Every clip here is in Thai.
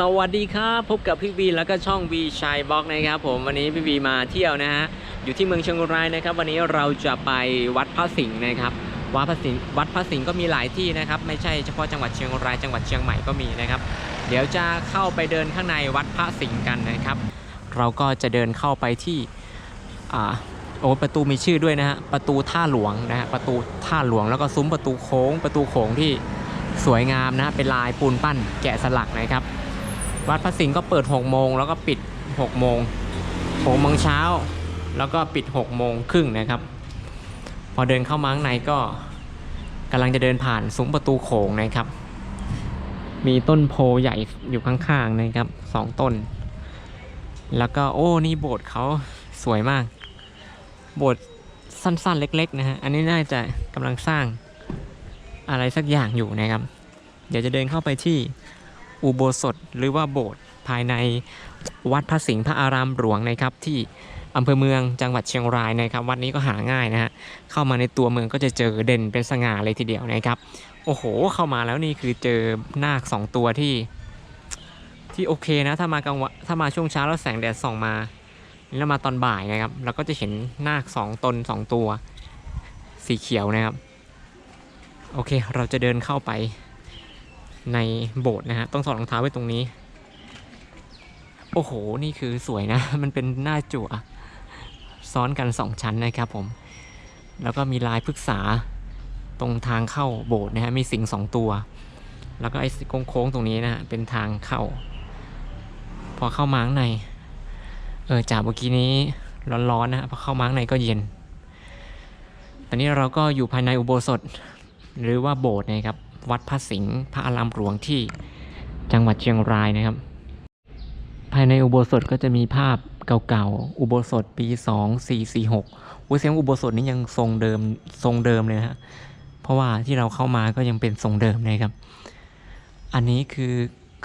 สวัสดีครับพบกับพี่วีแล้วก็ช่องวีชัยบล็อกนะครับผมวันนี้พี่วีมาเที่ยวนะฮะอยู่ที่เมืองเชียงรายนะครับ วันนี้เราจะไปวัดพระสิงห์นะครับวัดพระสิงห์วัดพระสิงห์ก็มีหลายที่นะครับ ไม่ใช่เฉพาะจังหวัดเชียงรายจังหวัดเชียงใหม่ก็มีนะครับ เดี๋ยวจะเข้าไปเดินข้างในวัดพระสิงห์กันนะครับ เราก็จะเดินเข้าไปที่อ่าโอ้ประตูมีชื่อด้วยนะฮะประตูท่าหลวงนะฮะประตูท่าหลวงแล้วก็ซุ้มประตูโค้ง ประตูโค้งที่สวยงามนะเป็นลายปูนปั้นแกะสลักนะครับ วัดพระสิงห์ก็เปิด6โมงแล้วก็ปิด6โมง6โมงเช้า แล้วก็ปิด6โมงครึ่งนะครับ พอเดินเข้ามาข้างในก็กำลังจะเดินผ่านซุ้มประตูโขงนะครับ มีต้นโพใหญ่อยู่ข้างๆนะครับสองต้น แล้วก็โอ้นี่โบสถ์เขาสวยมาก โบสถ์สั้นๆเล็ก ๆ นะฮะ อันนี้น่าจะกำลังสร้างอะไรสักอย่างอยู่นะครับ เดี๋ยวจะเดินเข้าไปที่ อุโบสถหรือว่าโบสถ์ภายในวัดพระสิงห์พระอารามหลวงนะครับที่อำเภอเมืองจังหวัดเชียงรายนะครับ วัดนี้ก็หาง่ายนะฮะเข้ามาในตัวเมืองก็จะเจอเด่นเป็นสง่าเลยทีเดียวนะครับ โอ้โห เข้ามาแล้วนี่คือเจอนาคสองตัวที่ ที่โอเคนะถ้ามากลางวันถ้ามาช่วงเช้าแล้วแสงแดดส่องมา แล้วมาตอนบ่ายนะครับเราก็จะเห็นนาคสองตนสองตัว สีเขียวนะครับ โอเค เราจะเดินเข้าไป ในโบสถ์นะฮะต้องถอดรองเท้าไว้ตรงนี้ โอ้โห นี่คือสวยนะ มันเป็นหน้าจั่วซ้อนกันสองชั้นนะครับผม แล้วก็มีลายพฤกษาตรงทางเข้าโบสถ์นะฮะมีสิงสองตัว แล้วก็ไอ้โค้งๆตรงนี้นะฮะเป็นทางเข้า พอเข้ามาข้างในเออจากเมื่อกี้นี้ร้อนๆนะฮะพอเข้ามาข้างในก็เย็นตอนนี้เราก็อยู่ภายในอุโบสถหรือว่าโบสถ์นะครับ วัดพระสิงห์พระอารามหลวงที่จังหวัดเชียงรายนะครับ ภายในอุโบสถก็จะมีภาพเก่าๆ อุโบสถปี 2446อุ้เสียงอุโบสถนี้ยังทรงเดิมทรงเดิมเลยนะฮะเพราะว่าที่เราเข้ามาก็ยังเป็นทรงเดิมนะครับ อันนี้คือ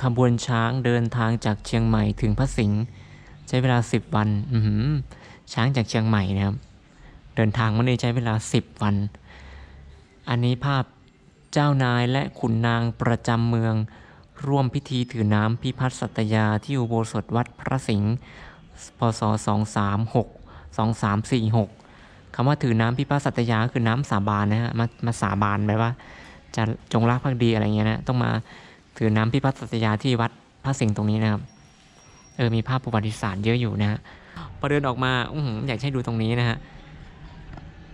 ขบวนช้างเดินทางจากเชียงใหม่ถึงพระสิงห์ใช้เวลา 10 วันอืช้างจากเชียงใหม่นะครับ เดินทางมาเนี่ยใช้เวลา 10 วัน อันนี้ภาพ เจ้านายและขุนนางประจำเมือง ร่วมพิธีถือน้ำพิพัฒน์สัตยาที่อุโบสถวัดพระสิงห์พศ 236 2346คำว่าถือน้ำพิพัฒน์สัตยาคือน้ำสาบานนะฮะมามาสาบานแบบว่า จะจงรักภักดีอะไรเงี้ยนะต้องมาถือน้ำพิพัฒน์สัตยาที่วัดพระสิงห์ตรงนี้นะครับเออมีภาพประวัติศาสตร์เยอะอยู่นะฮะพอเดินออกมาอื้อหืออยากให้ดูตรงนี้นะฮะ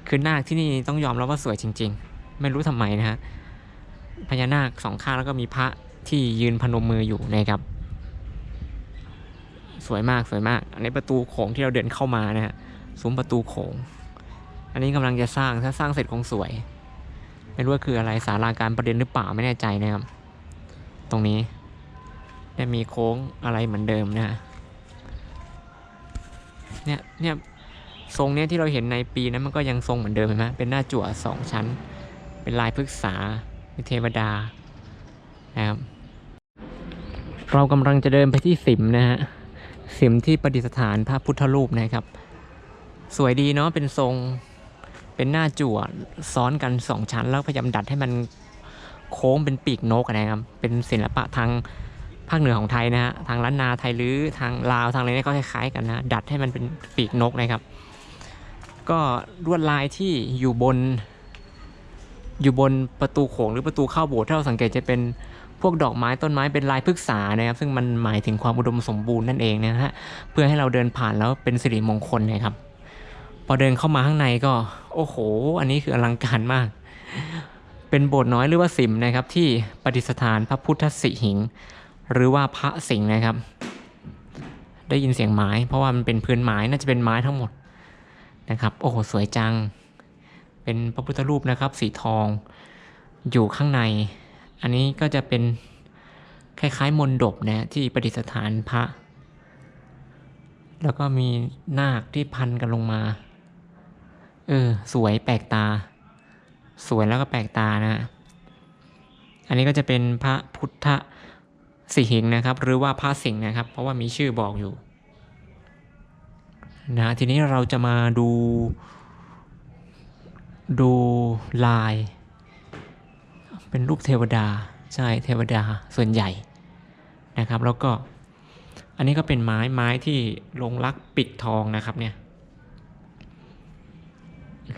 คือนาคที่นี่ต้องยอมรับว่าสวยจริง ๆ ไม่รู้ทำไมนะฮะ พญานาคสองข้างแล้วก็มีพระที่ยืนพนมมืออยู่นะครับ สวยมากสวยมาก อันนี้ประตูโขงที่เราเดินเข้ามานะฮะซุ้มประตูโขง อันนี้กำลังจะสร้างถ้าสร้างเสร็จคงสวย ไม่รู้ว่าคืออะไรสาราการประเด็นหรือเปล่าไม่แน่ใจนะครับ ตรงนี้ได้มีโค้งอะไรเหมือนเดิมนะฮะเนี่ยเนี่ยทรงเนี้ยที่เราเห็นในปีนั้นมันก็ยังทรงเหมือนเดิมเห็นไหมเป็นหน้าจั่วสองชั้น เป็นลายพฤกษา เป็นเทวดานะครับเรากำลังจะเดินไปที่สิมนะฮะสิมที่ประดิษฐานพระพุทธรูปนะครับ สวยดีเนาะเป็นทรงเป็นหน้าจั่วซ้อนกันสองชั้น แล้วพยายามดัดให้มันโค้งเป็นปีกนกนะครับ เป็นศิลปะทางภาคเหนือของไทยนะฮะทางล้านนาไทยหรือทางลาวทางอะไรเนี่ยก็คล้ายๆกันนะดัดให้มันเป็นปีกนกนะครับ ก็ลวดลายที่อยู่บน อยู่บนประตูโขงหรือประตูเข้าโบสถ์ถ้าเราสังเกตจะเป็นพวกดอกไม้ต้นไม้เป็นลายพฤกษานะครับ ซึ่งมันหมายถึงความอุดมสมบูรณ์นั่นเองนะฮะเพื่อให้เราเดินผ่านแล้วเป็นสิริมงคลนะครับ พอเดินเข้ามาข้างในก็ โอ้โห อันนี้คืออลังการมาก เป็นโบสถ์น้อยหรือว่าสิมนะครับ ที่ประดิษฐานพระพุทธสิหิงค์หรือว่าพระสิงห์นะครับ ได้ยินเสียงไม้ เพราะว่ามันเป็นพื้นไม้น่าจะเป็นไม้ทั้งหมดนะครับ โอ้โหสวยจัง เป็นพระพุทธรูปนะครับ สีทองอยู่ข้างใน อันนี้ก็จะเป็นคล้ายๆมนดบนะที่ประดิษฐานพระ แล้วก็มีนาคที่พันกันลงมา เออ สวยแปลกตา สวยแล้วก็แปลกตานะ อันนี้ก็จะเป็นพระพุทธสิหิงค์นะครับ หรือว่าพระสิงห์นะครับ เพราะว่ามีชื่อบอกอยู่นะทีนี้เราจะมาดู ดูลาย เป็นรูปเทวดา ใช่เทวดาส่วนใหญ่นะครับ แล้วก็อันนี้ก็เป็นไม้ไม้ที่ลงรักปิดทองนะครับเนี่ย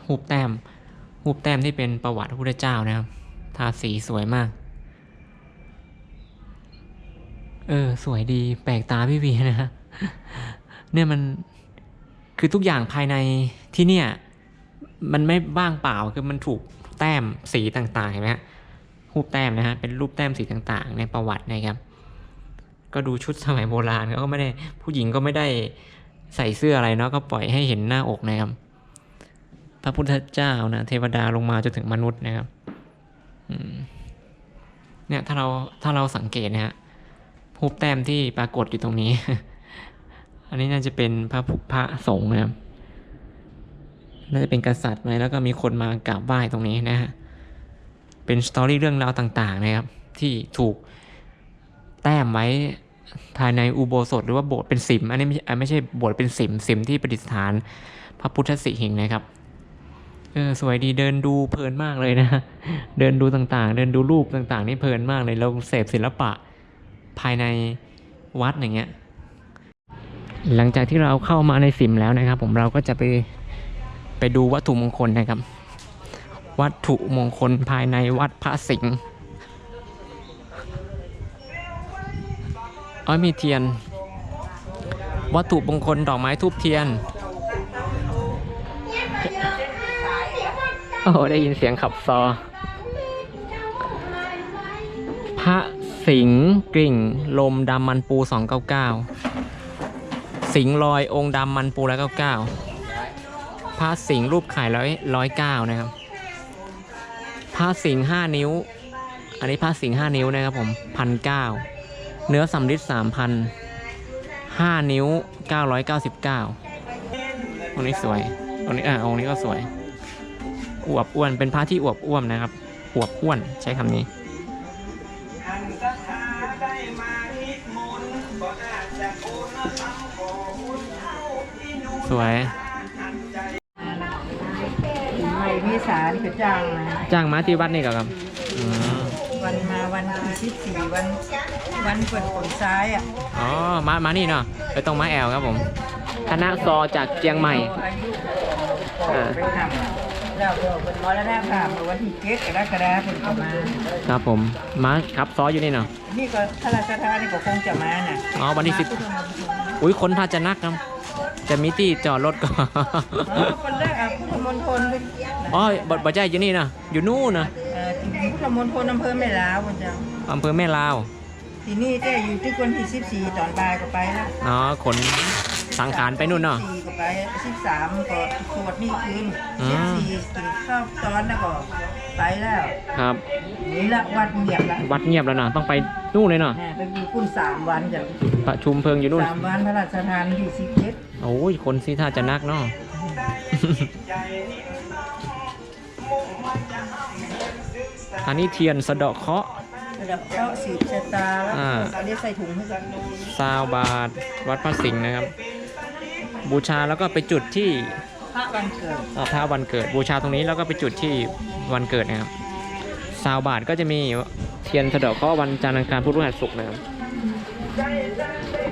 หูปแต้มหูปแต้มที่เป็นประวัติพระพุทธเจ้านะครับ ทาสีสวยมาก เออ สวยดีแปลกตาพี่วีนะฮะเนี่ยมันคือทุกอย่างภายในที่เนี่ย มันไม่บ้างเปล่าคือมันถูกแต้มสีต่างๆเห็นไหมฮะรูปแต้มนะฮะเป็นรูปแต้มสีต่างๆ ในประวัตินะครับ ก็ดูชุดสมัยโบราณเขาก็ไม่ได้ผู้หญิงก็ไม่ได้ใส่เสื้ออะไรเนาะก็ปล่อยให้เห็นหน้าอกนะครับ พระพุทธเจ้านะเทวดาลงมาจนถึงมนุษย์นะครับเนี่ยถ้าเราถ้าเราสังเกตนะฮะรูปแต้มที่ปรากฏอยู่ตรงนี้ อันนี้น่าจะเป็นพระพุพระสงฆ์นะครับ น่าจะเป็นกษัตริย์ไหมแล้วก็มีคนมากราบไหว้ตรงนี้นะฮะเป็นสตอรี่เรื่องราวต่างๆนะครับ ที่ถูกแต้มไว้ภายในอุโบสถหรือว่าโบสถ์เป็นสิมอันนี้ไม่ใช่อะไม่ใช่โบสถ์เป็นสิมสิมที่ประดิษฐานพระพุทธสิหิงนะครับเออสวยดีเดินดูเพลินมากเลยนะ เดินดูต่างๆ เดินดูรูปต่างๆ นี่เพลินมากเลยเราเสพศิลปะภายในวัดอย่างเงี้ยหลังจากที่เราเข้ามาในสิมแล้วนะครับ ผมเราก็จะไป ไปดูวัตถุมงคลนะครับ วัตถุมงคลภายในวัดพระสิงห์อ๋อมีเทียน วัตถุมงคลดอกไม้ทูบเทียน โอ้โหได้ยินเสียงขับซอ พระสิงห์กริ่ง ลมดำมันปู 299 สิงห์ลอยองค์ดำมันปูแล้ว99 พระสิงห์รูปไข่ร้อยร้อยเก้านะครับพระสิงห์ห้านิ้ว อันนี้พระสิงห์ห้านิ้วนะครับผมพันเก้าเนื้อสำริดสามพันห้านิ้วเก้าร้อยเก้าสิบเก้าองนี้สวยองนี้อะองนี้ก็สวยอวบอ้วนเป็นพระที่อวบอ้วนนะครับอวบอ้วนใช้คำนี้อันก็หานี้สวย ม่พี่สานี่ก็จ้างมาจ้างมาที่วัดนี่ก่อนครับอืมวันมาวันที่สิบสี่วัน วันเปิดผลซ้ายอะอ๋อมามานี่เนาะไปตรงมาแอลครับผม คณะซอจากเจียงใหม่อายุอ่า ไปทำแล้วก็เป็นร้อยแล้วนะค่ะเมื่อวันที่เจ็ดกรกฎาคมเป็นก็มาครับผมมาครับซออยู่นี่เนาะ นี่ก็ถ้าราชทานนี่ก็คงจะมาน่ะอ๋อวันที่สิบมาพุทธมณฑลอุ้ยคนถ้าจะนักครับ จะมีที่จอดรถก่อนอ๋อคนแรก อะพุทธมณฑลเป็นอ๋อบบ่ใจอยู่นี่นะอยู่นู่นนะเอ่อที่พุทธมณฑลอำเภอแม่ลาวคุณเจ้าอำเภอแม่ลาวที่นี่เจ้อยู่ที่วันที่สิบสี่ตอนบ่ายก็ไปแล้วอ๋อขนสังขารไปนู่นเนาะ สี่ก็ไปสิบสามก็สวดนี่คืนอืสิบม สี่กินข้าวตอนแล้วก็ไปแล้วครับ นี่ละวัดเงียบละวัดเงียบแล้วนะต้องไปนู่นเลยเนาะแม่ไปอยู่คุณสามวันจ้ะประชุมเพลิงอยู่นู่น สามวันพระราชทานที่สิบเจ็ดโอ้ยคนสิถ้าจะนักเนาะ อันนี้เทียนสะเดาะเคราะห์ระดับเคราะห์สีบชะตาแล้วอ่าก็เรียกใส่ถุงให้กันซาวบาทวัดพระสิงห์นะครับ บูชาแล้วก็ไปจุดที่พระวันเกิดอ่าพระวันเกิด บูชาตรงนี้แล้วก็ไปจุดที่วันเกิดนะครับซาวบาทก็จะมีเทียนสะเดาะเคราะห์วันจันทร์อังคารพุธพฤหัสศุกร์นะครับ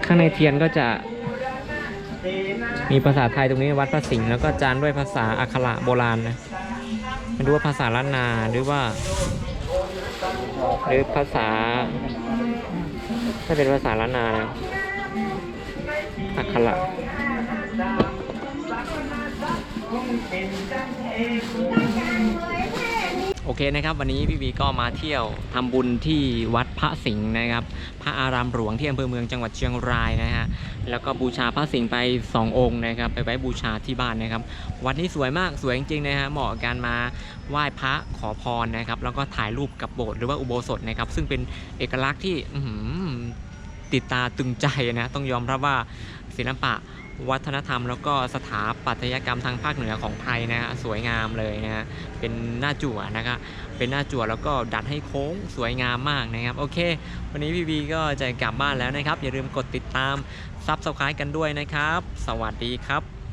ข้างในเทียนก็จะมีภาษาไทยตรงนี้วัดพระสิงห์แล้วก็จานด้วยภาษาอักขระโบราณนะ รู้ว่าภาษาล้านนาหรือว่า หรือภาษา ถ้าเป็นภาษาล้านนานะอักขระ โอเคนะครับ วันนี้พี่วีก็มาเที่ยวทำบุญที่วัดพระสิงห์นะครับ พระอารามหลวงที่อำเภอเมืองจังหวัดเชียงรายนะฮะแล้วก็บูชาพระสิงห์ไป 2 องค์นะครับ ไปไว้บูชาที่บ้านนะครับ วัดนี้สวยมากสวยจริงๆนะฮะเหมาะกับการมาไหว้พระขอพรนะครับ แล้วก็ถ่ายรูปกับโบสถ์หรือว่าอุโบสถนะครับ ซึ่งเป็นเอกลักษณ์ที่ติดตาตึงใจนะต้องยอมรับว่าศิลปะ วัฒนธรรม แล้วก็สถาปัตยกรรมทางภาคเหนือของไทยนะฮะสวยงามเลยนะฮะเป็นหน้าจั่วนะครับเป็นหน้าจั่วแล้วก็ดัดให้โค้งสวยงามมากนะครับ โอเค วันนี้พี่บีก็จะกลับบ้านแล้วนะครับ อย่าลืมกดติดตามซับสไครต์กันด้วยนะครับ สวัสดีครับ